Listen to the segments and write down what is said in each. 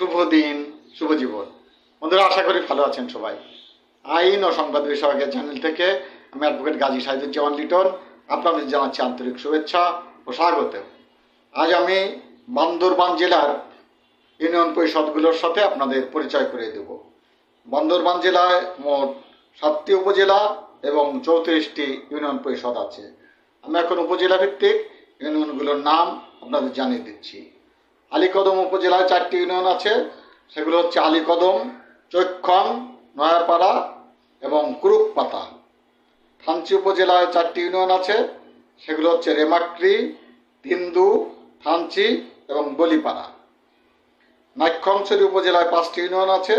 শুভ দিন, শুভ জীবন। বন্ধুরা, আশা করি ভালো আছেন সবাই। আইন ও সংবাদ বিষয়কের চ্যানেল থেকে আমি অ্যাডভোকেট গাজী সাহিদুজ্জামান লিটন, আপনাদের জানাচ্ছি আন্তরিক শুভেচ্ছা ও স্বাগত আজ আমি বান্দরবান জেলার ইউনিয়ন পরিষদগুলোর সাথে আপনাদের পরিচয় করে দেব। বান্দরবান জেলায় মোট সাতটি উপজেলা এবং চৌত্রিশটি ইউনিয়ন পরিষদ আছে। আমি এখন উপজেলা ভিত্তিক ইউনিয়নগুলোর নাম আপনাদের জানিয়ে দিচ্ছি। আলীকদম উপজেলায় চারটি ইউনিয়ন আছে। সেগুলো হচ্ছে আলীকদম, চৈক্ষণ, নয়াপাড়া এবং কুরুকপাতা। থানচি উপজেলায় চারটি ইউনিয়ন আছে। সেগুলো হচ্ছে রেমাক্রি, তিন্দু, থানচি এবং বলিপাড়া। নাইক্ষংছড়ি উপজেলায় পাঁচটি ইউনিয়ন আছে।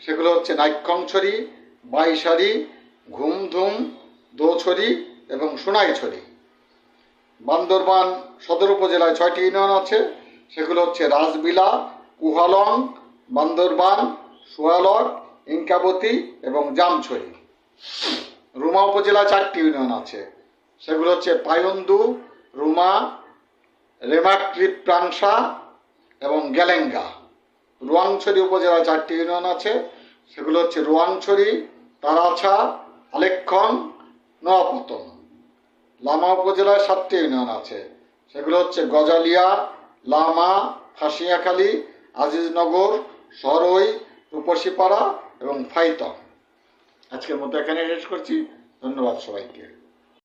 সেগুলো হচ্ছে নাইক্ষংছড়ি বাইশারি ঘুমধুম, দোছড়ি এবং সোনাইছড়ি। বান্দরবান সদর উপজেলায় ছয়টি ইউনিয়ন আছে। সেগুলো হচ্ছে রাজবিলা কুহালং, বান্দরবান সোয়ালক ইনকাবতী এবং জামছড়ি। রুমা উপজেলায় চারটি ইউনিয়ন আছে। সেগুলো হচ্ছে পায়ন্দু রুমা রেমাক্রিপ প্রাংসা এবং গ্যালেঙ্গা। রোয়াংছড়ি উপজেলায় চারটি ইউনিয়ন আছে। সেগুলো হচ্ছে রোয়াংছড়ি, তারাছা আলেক্ষণ নোয়াপতন লামা উপজেলায় সাতটি ইউনিয়ন আছে। সেগুলো হচ্ছে গজালিয়া লামা খাসিয়াখালী আজিজনগর সরই রূপসীপাড়া এবং ফাইত আজকের মতো এখানে শেষ করছি। ধন্যবাদ সবাইকে।